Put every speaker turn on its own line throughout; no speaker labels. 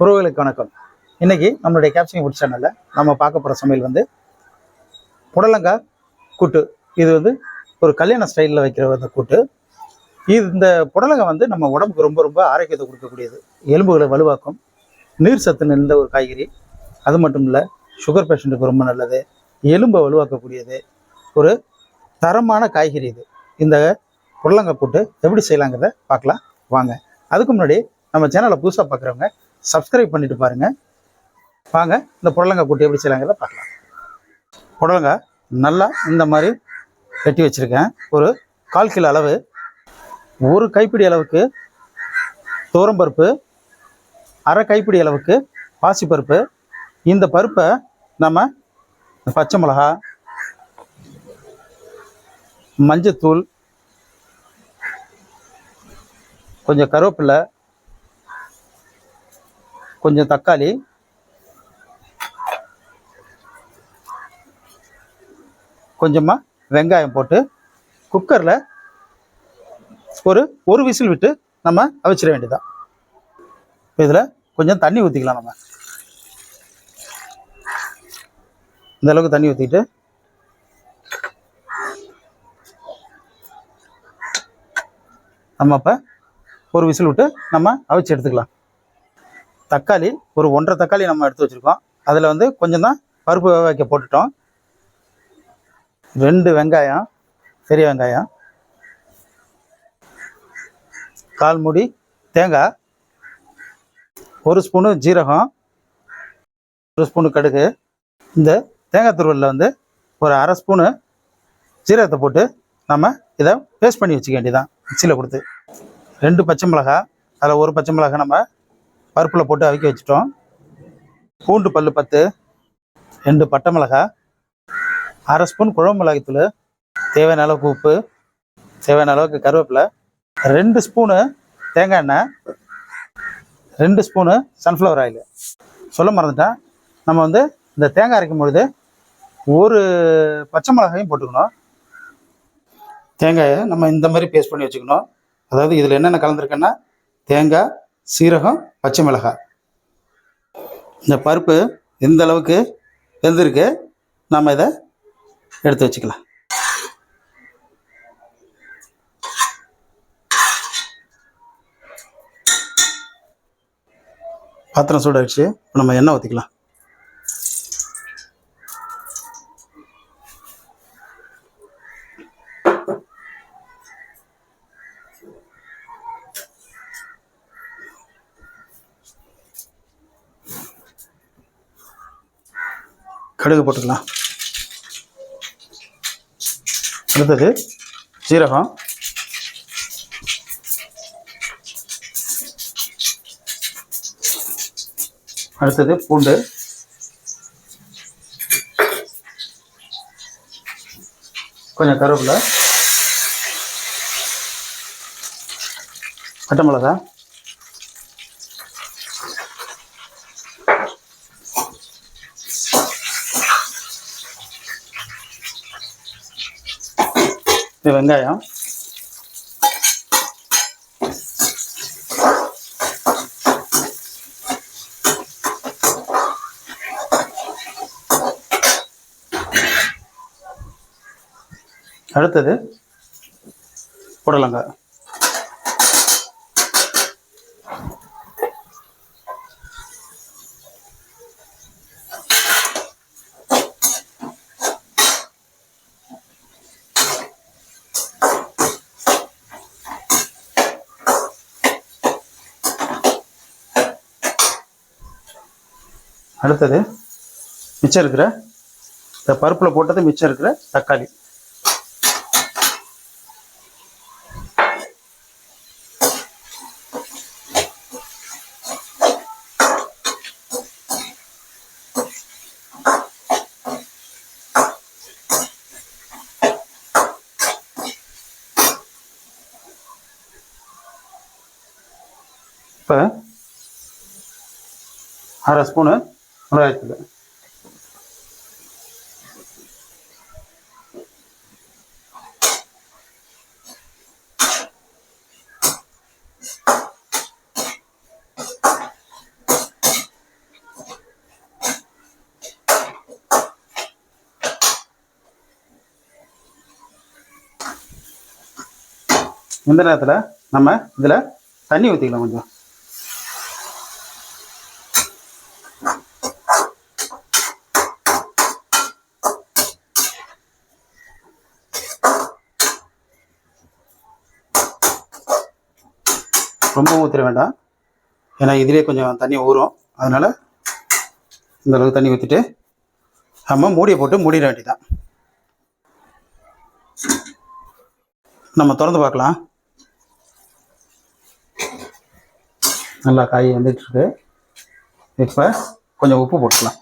உறவுகளுக்கு வணக்கம். இன்னைக்கு நம்மளுடைய கேப்சிங் ஃபுட் சேனலில் நம்ம பார்க்க போகிற சமையல் வந்து புடலங்காய் கூட்டு. இது வந்து ஒரு கல்யாண ஸ்டைலில் வைக்கிற அந்த கூட்டு. இது இந்த புடலங்காய் வந்து நம்ம உடம்புக்கு ரொம்ப ரொம்ப ஆரோக்கியத்தை கொடுக்கக்கூடியது. எலும்புகளை வலுவாக்கும் நீர் சத்து நிறைந்த ஒரு காய்கறி. அது மட்டும் இல்லை சுகர் பேஷண்ட்டுக்கு ரொம்ப நல்லது. எலும்பை வலுவாக்கக்கூடியது. ஒரு தரமான காய்கறி இது. இந்த புடலங்காய் கூட்டு எப்படி செய்யலாங்கிறத பார்க்கலாம். வாங்க. அதுக்கு முன்னாடி நம்ம சேனலை புதுசாக பார்க்குறவங்க சப்ஸ்கிரைப் பண்ணிட்டு பாருங்க. வாங்க இந்த புடலங்காய் கூட்டி எப்படி செய்யலாங்கிறத பார்க்கலாம். புடலங்காய் நல்லா இந்த மாதிரி வெட்டி வச்சுருக்கேன். ஒரு கால் கிலோ அளவு ஒரு கைப்பிடி அளவுக்கு தோரம்பருப்பு அரை கைப்பிடி அளவுக்கு பாசிப்பருப்பு. இந்த பருப்பை நம்ம பச்சை மிளகா மஞ்சத்தூள் கொஞ்சம் கருவேப்பில்லை கொஞ்சம் தக்காளி. கொஞ்சமாக வெங்காயம் போட்டு குக்கரில் ஒரு ஒரு விசில் விட்டு நம்ம அவிச்சிட வேண்டியதான் இதில் கொஞ்சம் தண்ணி ஊற்றிக்கலாம் நம்ம. இந்த அளவுக்கு தண்ணி ஊற்றிட்டு நம்ம இப்போ ஒரு விசில் விட்டு நம்ம அவிச்சு எடுத்துக்கலாம். தக்காளி ஒரு ஒன்றரை தக்காளி நம்ம எடுத்து வச்சுருக்கோம். அதில் வந்து கொஞ்சம் தான் பருப்பு வேக வைக்க போட்டுட்டோம். ரெண்டு வெங்காயம் பெரிய வெங்காயம். கால் மூடி தேங்காய். ஒரு ஸ்பூனு ஜீரகம். ஒரு ஸ்பூனு கடுகு. இந்த தேங்காய் துருவலில் வந்து ஒரு அரை ஸ்பூனு ஜீரகத்தை போட்டு நம்ம இதை பேஸ்ட் பண்ணி வச்சுக்க வேண்டியதான் மிக்சியில் கொடுத்து. ரெண்டு பச்சை மிளகாய் அதில் ஒரு பச்சை மிளகாய் நம்ம பருப்பில் போட்டு அவிக்க வச்சுட்டோம். பூண்டு பல்லு பத்து ரெண்டு பட்டை மிளகாய் அரை ஸ்பூன் குழம்பு மிளகாய்த்தூள் தேவையான அளவுக்கு உப்பு தேவையான அளவுக்கு கருவேப்பிலை ரெண்டு ஸ்பூனு தேங்காய் எண்ணெய் ரெண்டு ஸ்பூனு சன்ஃப்ளவர் ஆயில் சொல்ல மறந்துட்டேன். நம்ம வந்து இந்த தேங்காய் அரைக்கும் பொழுது ஒரு பச்சை மிளகாயும் போட்டுக்கணும். தேங்காயை நம்ம இந்த மாதிரி பேஸ்ட் பண்ணி வச்சுக்கணும். அதாவது இதில் என்னென்ன கலந்துருக்குன்னா தேங்காய் சீரகம் பச்சை மிளகாய். இந்த பருப்பு எந்த அளவுக்கு வெந்திருக்கு நம்ம இதை எடுத்து வச்சுக்கலாம். பாத்திரம் சூடாகிடுச்சு இப்போ நம்ம எண்ணெய் ஊற்றிக்கலாம் கடுகு போட்டுக்கலாம். அடுத்தது சீரகம். அடுத்தது பூண்டு. கொஞ்சம் கருவேப்பிலை. பட்டை மிளகா இது வெங்காயம். அடுத்தது புடலங்காய். அடுத்தது மிச்சம் இருக்கிற இந்த பருப்பில் போட்டது மிச்சம் இருக்கிற தக்காளி. இப்போ அரை ஸ்பூனு முழுகாய்த்தூள் இந்த நேரத்தில் நம்ம இதில் தண்ணி ஊற்றிக்கலாம் கொஞ்சம். ரொம்ப ஊற்றிட வேண்டாம். ஏன்னா இதிலே கொஞ்சம் தண்ணி ஊறும். அதனால் இந்த அளவுக்கு தண்ணி ஊற்றிட்டு நம்ம மூடியை போட்டு மூடிட வேண்டியதான் நம்ம திறந்து பார்க்கலாம். நல்லா காய் வந்துட்டுருக்கு இப்போ கொஞ்சம் உப்பு போட்டுக்கலாம்.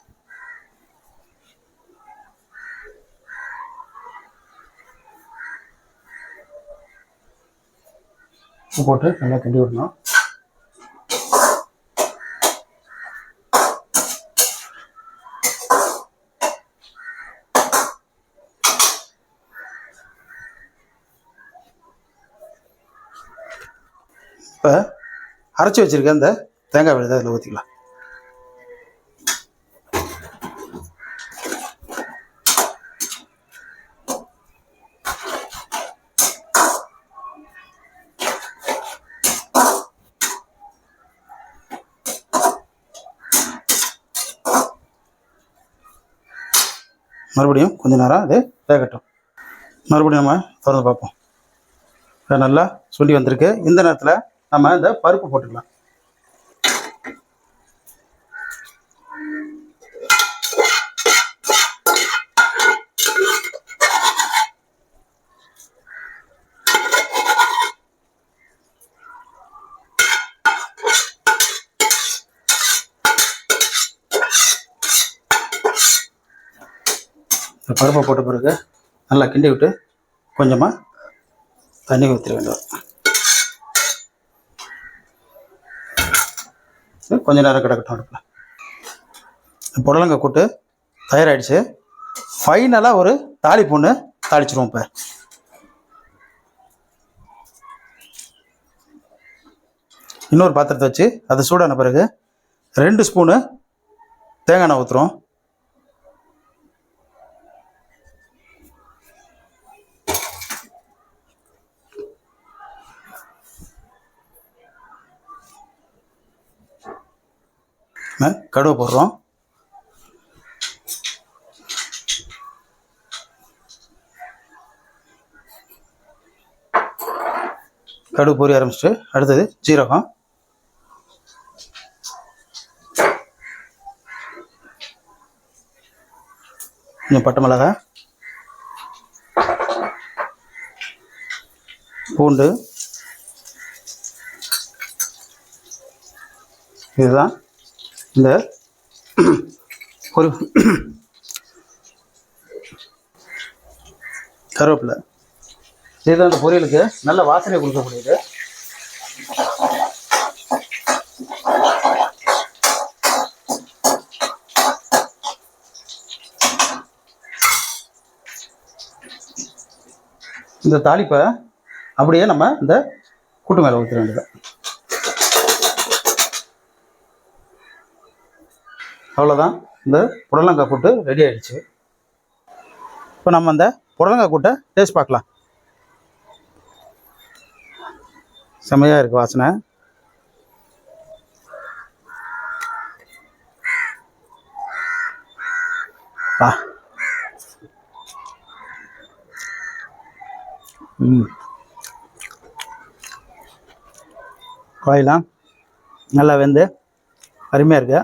உப்பு போட்டு நல்லா கிண்டி விடணும். இப்போ அரைச்சி வச்சுருக்க அந்த தேங்காய் விழுதை அதில் ஊற்றிக்கலாம் மறுபடியும் கொஞ்ச நேரம் அது வேகட்டும். மறுபடியும் நம்ம திறந்து பார்ப்போம். நல்லா சுண்டி வந்திருக்கு. இந்த நேரத்தில் நம்ம இந்த பருப்பு போட்டுக்கலாம். பருப்பை போட்ட பிறகு நல்லா கிண்டி விட்டு கொஞ்சமாக தண்ணி ஊற்றிட வேண்டும். கொஞ்ச நேரம் கிடக்கட்டும் அடுப்பில். புடலங்க கூட்டு தயாராகிடுச்சு ஃபைனலாக ஒரு தாளிப்பு ஒன்று தாளிச்சிருவோம் இப்போ. இன்னொரு பாத்திரத்தை வச்சு அது சூடான பிறகு ரெண்டு ஸ்பூனு தேங்காய் எண்ணெய் ஊற்றுறோம் கடுகு போடுறோம். கடுகு பொரிய ஆரம்பிச்சிட்டு அடுத்தது ஜீரகம். கொஞ்சம் பட்டை மிளகா பூண்டு. இதுதான். இந்த ஒரு கருவேப்பிலை. இதுதான் இந்த பொரியலுக்கு நல்ல வாசனை கொடுக்கக்கூடியது. இந்த தாளிப்பை அப்படியே நம்ம இந்த கூட்டு மேலே ஊற்ற வேண்டியது அவ்வளோதான் இந்த புடலங்காய் கூட்டு ரெடி ஆகிடுச்சு இப்போ நம்ம அந்த புடலங்காய் கூட்டை டேஸ்ட் பார்க்கலாம். செம்மையாக இருக்குது வாசனை. ஆ. ம். காயெலாம் நல்லா வெந்து அருமையாக இருக்கு.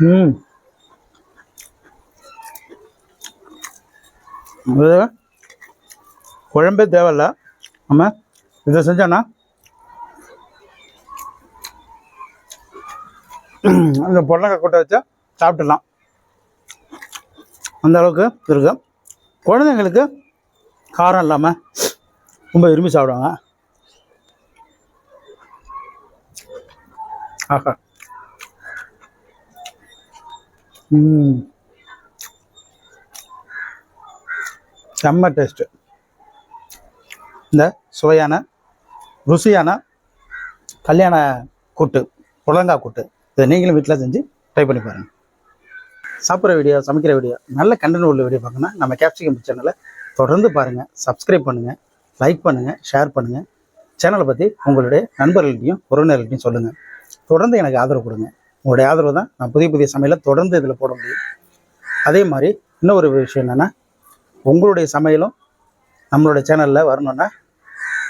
ம். இது குழம்பே தேவையில்ல. நம்ம இதை செஞ்சோன்னா அந்த பொடலங்காய் கொட்டை வச்சா சாப்பிட்டுடலாம். அந்த அளவுக்கு இருக்கு. குழந்தைங்களுக்கு காரம் இல்லாமல் ரொம்ப விரும்பி சாப்பிடுவாங்க. ஆஹா ம் செம்ம டேஸ்ட்டு இந்த சுவையான ருசியான கல்யாண கூட்டு புடலங்காய் கூட்டு. இதை நீங்களும் வீட்டில் செஞ்சு ட்ரை பண்ணி பாருங்கள் சாப்பிட்ற வீடியோ சமைக்கிற வீடியோ நல்ல கண்டென்ட் உள்ள வீடியோ பார்க்கணும்னா நம்ம கேப்சிகம் சேனலை தொடர்ந்து பாருங்கள் சப்ஸ்கிரைப் பண்ணுங்கள் லைக் பண்ணுங்கள் ஷேர் பண்ணுங்கள் சேனலை பற்றி உங்களுடைய நண்பர்கள்ட்டையும் உறவினர்கள்ட்டையும் சொல்லுங்கள் தொடர்ந்து எனக்கு ஆதரவு கொடுங்க. உங்களுடைய ஆதரவு தான் நான் புதிய புதிய சமையலை தொடர்ந்து இதில் போட முடியும். அதே மாதிரி இன்னொரு விஷயம் என்னென்னா உங்களுடைய சமையலும் நம்மளுடைய சேனலில் வரணும்னா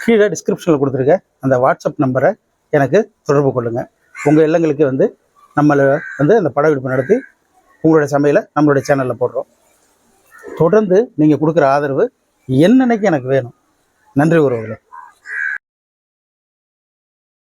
கீழே டிஸ்கிரிப்ஷனில் கொடுத்துருக்க அந்த வாட்ஸ்அப் நம்பரை எனக்கு தொடர்பு கொள்ளுங்கள் உங்கள் இல்லங்களுக்கு வந்து நம்மளை வந்து அந்த படப்பிடிப்பு நடத்தி உங்களுடைய சமையலை நம்மளுடைய சேனலில் போடுறோம். தொடர்ந்து நீங்கள் கொடுக்குற ஆதரவு என்னென்னைக்கு எனக்கு வேணும்? நன்றி உறவுகளே.